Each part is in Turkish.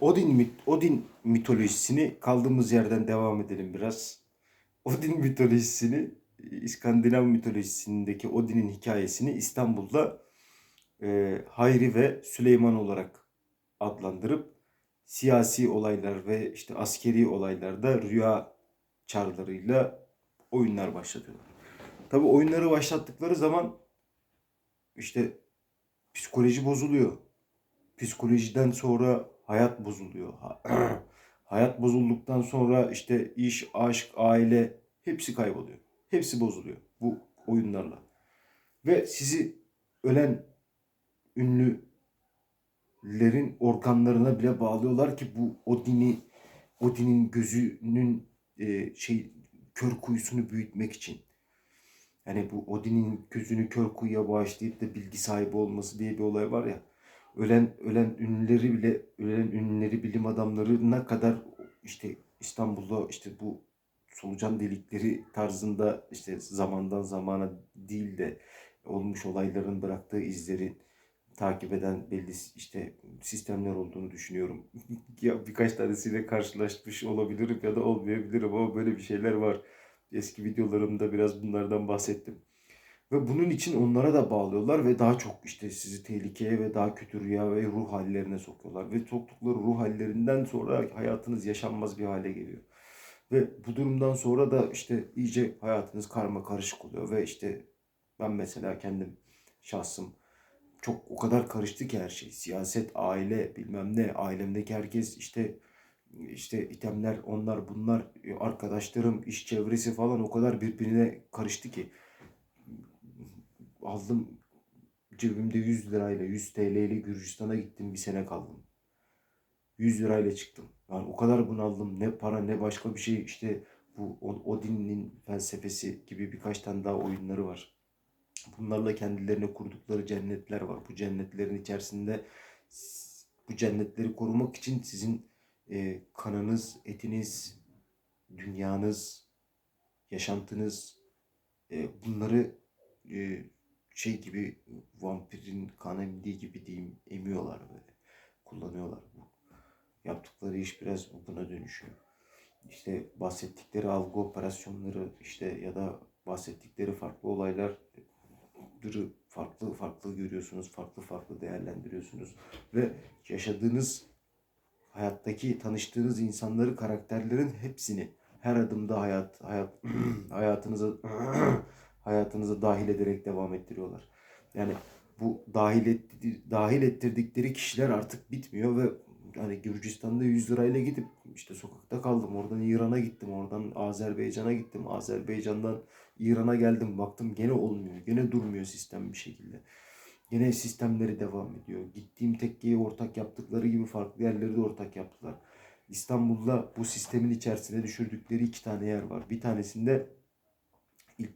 Odin mit Odin mitolojisini kaldığımız yerden devam edelim biraz. Odin mitolojisini İskandinav mitolojisindeki Odin'in hikayesini İstanbul'da e, Hayri ve Süleyman olarak adlandırıp siyasi olaylar ve işte askeri olaylarda rüya çarlarıyla oyunlar başlatıyorlar. Tabii oyunları başlattıkları zaman işte psikoloji bozuluyor. Psikolojiden sonra hayat bozuluyor. Ha- hayat bozulduktan sonra işte iş, aşk, aile hepsi kayboluyor. Hepsi bozuluyor bu oyunlarla. Ve sizi ölen ünlülerin organlarına bile bağlıyorlar ki bu Odin'i Odin'in gözünün e, şey kör kuyusunu büyütmek için. Yani bu Odin'in gözünü kör kuyuya bağışlayıp da bilgi sahibi olması diye bir olay var ya. Ölen ölen ünlüleri bile ölen ünlüleri bilim adamlarına kadar işte İstanbul'da işte bu solucan delikleri tarzında işte zamandan zamana değil de olmuş olayların bıraktığı izleri takip eden belli işte sistemler olduğunu düşünüyorum. ya birkaç tanesiyle karşılaşmış olabilirim ya da olmayabilirim ama böyle bir şeyler var. Eski videolarımda biraz bunlardan bahsettim. Ve bunun için onlara da bağlıyorlar ve daha çok işte sizi tehlikeye ve daha kötü rüya ve ruh hallerine sokuyorlar. Ve soktukları ruh hallerinden sonra hayatınız yaşanmaz bir hale geliyor. Ve bu durumdan sonra da işte iyice hayatınız karma karışık oluyor. Ve işte ben mesela kendim şahsım çok o kadar karıştı ki her şey. Siyaset, aile, bilmem ne, ailemdeki herkes işte işte itemler, onlar bunlar, arkadaşlarım, iş çevresi falan o kadar birbirine karıştı ki aldım cebimde 100 lirayla 100 TL ile Gürcistan'a gittim bir sene kaldım. 100 lirayla çıktım. Yani o kadar bunaldım. Ne para ne başka bir şey. İşte bu Odin'in felsefesi gibi birkaç tane daha oyunları var. Bunlarla kendilerine kurdukları cennetler var. Bu cennetlerin içerisinde bu cennetleri korumak için sizin e, kanınız, etiniz, dünyanız, yaşantınız e, bunları e, şey gibi vampirin kan emdiği gibi diyeyim emiyorlar böyle. Kullanıyorlar bu. Yaptıkları iş biraz buna dönüşüyor. İşte bahsettikleri algı operasyonları işte ya da bahsettikleri farklı olaylar farklı farklı görüyorsunuz, farklı farklı değerlendiriyorsunuz ve yaşadığınız hayattaki tanıştığınız insanları, karakterlerin hepsini her adımda hayat hayat hayatınıza hayatınıza dahil ederek devam ettiriyorlar. Yani bu dahil etti, dahil ettirdikleri kişiler artık bitmiyor ve hani Gürcistan'da 100 lirayla gidip işte sokakta kaldım. Oradan İran'a gittim. Oradan Azerbaycan'a gittim. Azerbaycan'dan İran'a geldim. Baktım gene olmuyor. Gene durmuyor sistem bir şekilde. Gene sistemleri devam ediyor. Gittiğim tekkeyi ortak yaptıkları gibi farklı yerleri de ortak yaptılar. İstanbul'da bu sistemin içerisine düşürdükleri iki tane yer var. Bir tanesinde ilk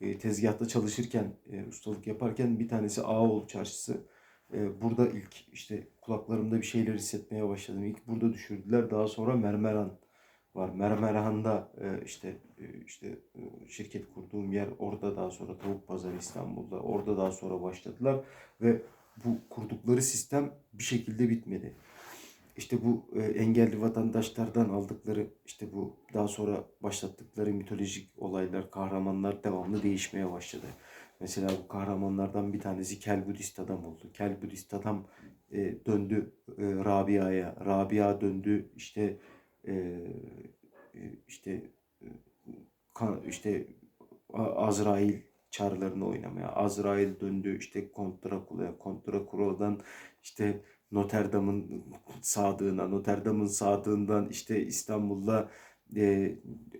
e, tezgahta çalışırken, e, ustalık yaparken bir tanesi Ağaoğlu Çarşısı. E, burada ilk işte kulaklarımda bir şeyler hissetmeye başladım. İlk burada düşürdüler. Daha sonra Mermeran var. Mermerhan'da e, işte e, işte e, şirket kurduğum yer orada daha sonra Tavuk Pazarı İstanbul'da orada daha sonra başladılar ve bu kurdukları sistem bir şekilde bitmedi. İşte bu e, engelli vatandaşlardan aldıkları işte bu daha sonra başlattıkları mitolojik olaylar, kahramanlar devamlı değişmeye başladı. Mesela bu kahramanlardan bir tanesi Kel Budist adam oldu. Kel Budist adam e, döndü e, Rabia'ya. Rabia döndü işte e, e, işte e, kan, işte Azrail çarlarını oynamaya. Azrail döndü işte Kont Drakula'ya. İşte Notre Dame'ın sadığına, Notre Dame'ın sadığından işte İstanbul'da e,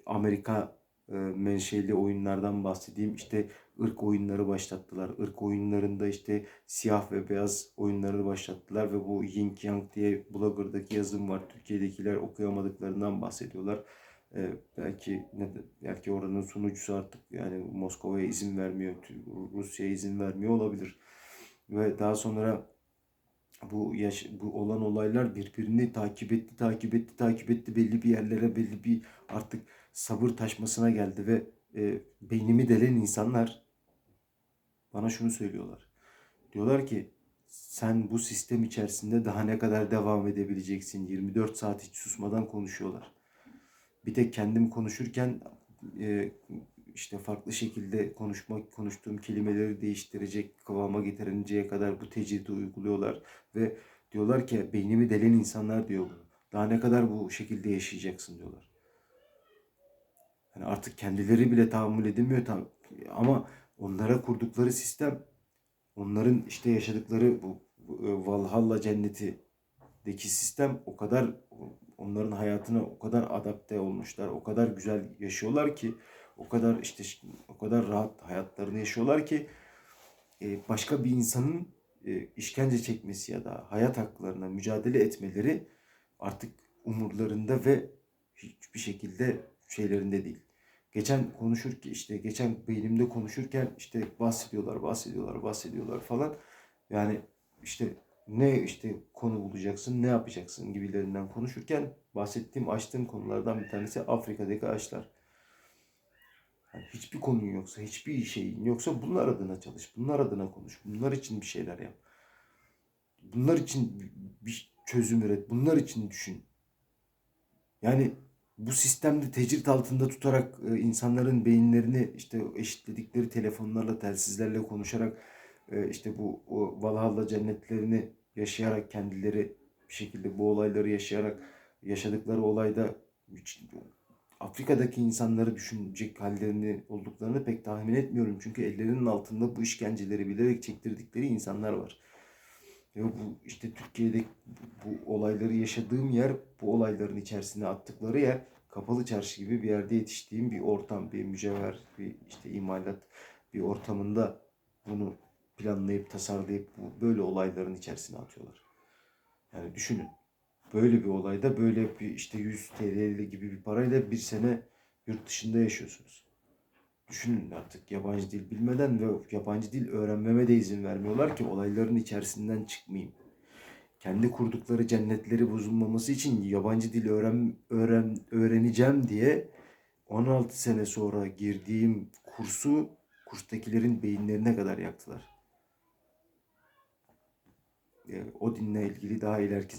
Amerika e, menşeli oyunlardan bahsedeyim. İşte ırk oyunları başlattılar. Irk oyunlarında işte siyah ve beyaz oyunları başlattılar ve bu Yin Yang diye blogger'daki yazım var. Türkiye'dekiler okuyamadıklarından bahsediyorlar. Ee, belki ne belki oranın sunucusu artık yani Moskova'ya izin vermiyor, Rusya'ya izin vermiyor olabilir. Ve daha sonra bu yaş bu olan olaylar birbirini takip etti, takip etti, takip etti belli bir yerlere belli bir artık sabır taşmasına geldi ve e, beynimi delen insanlar bana şunu söylüyorlar. Diyorlar ki sen bu sistem içerisinde daha ne kadar devam edebileceksin? 24 saat hiç susmadan konuşuyorlar. Bir tek kendim konuşurken e, işte farklı şekilde konuşmak, konuştuğum kelimeleri değiştirecek kıvama getirinceye kadar bu tecridi uyguluyorlar ve diyorlar ki beynimi delen insanlar diyor bunu. Daha ne kadar bu şekilde yaşayacaksın diyorlar. Hani artık kendileri bile tahammül edemiyor tam ama onlara kurdukları sistem onların işte yaşadıkları bu, bu e, Valhalla cennetideki sistem o kadar onların hayatına o kadar adapte olmuşlar. O kadar güzel yaşıyorlar ki o kadar işte o kadar rahat hayatlarını yaşıyorlar ki e, başka bir insanın e, işkence çekmesi ya da hayat haklarına mücadele etmeleri artık umurlarında ve hiçbir şekilde şeylerinde değil. Geçen konuşurken işte geçen beynimde konuşurken işte bahsediyorlar, bahsediyorlar, bahsediyorlar falan. Yani işte ne işte konu bulacaksın, ne yapacaksın gibilerinden konuşurken bahsettiğim, açtığım konulardan bir tanesi Afrika'daki ağaçlar. Hiçbir konun yoksa, hiçbir şeyin yoksa bunlar adına çalış, bunlar adına konuş, bunlar için bir şeyler yap. Bunlar için bir çözüm üret, bunlar için düşün. Yani bu sistemde tecrit altında tutarak e, insanların beyinlerini işte eşitledikleri telefonlarla, telsizlerle konuşarak e, işte bu Valhalla cennetlerini yaşayarak kendileri bir şekilde bu olayları yaşayarak yaşadıkları olayda Afrika'daki insanları düşünecek hallerini olduklarını pek tahmin etmiyorum. Çünkü ellerinin altında bu işkenceleri bilerek çektirdikleri insanlar var. Ve bu işte Türkiye'de bu, olayları yaşadığım yer, bu olayların içerisine attıkları yer kapalı çarşı gibi bir yerde yetiştiğim bir ortam, bir mücevher, bir işte imalat bir ortamında bunu planlayıp tasarlayıp böyle olayların içerisine atıyorlar. Yani düşünün. Böyle bir olayda böyle bir işte 100 TL gibi bir parayla bir sene yurt dışında yaşıyorsunuz. Düşünün artık yabancı dil bilmeden ve yabancı dil öğrenmeme de izin vermiyorlar ki olayların içerisinden çıkmayayım. Kendi kurdukları cennetleri bozulmaması için yabancı dil öğren, öğren öğreneceğim diye 16 sene sonra girdiğim kursu kurstakilerin beyinlerine kadar yaktılar. E, o dinle ilgili daha ileriki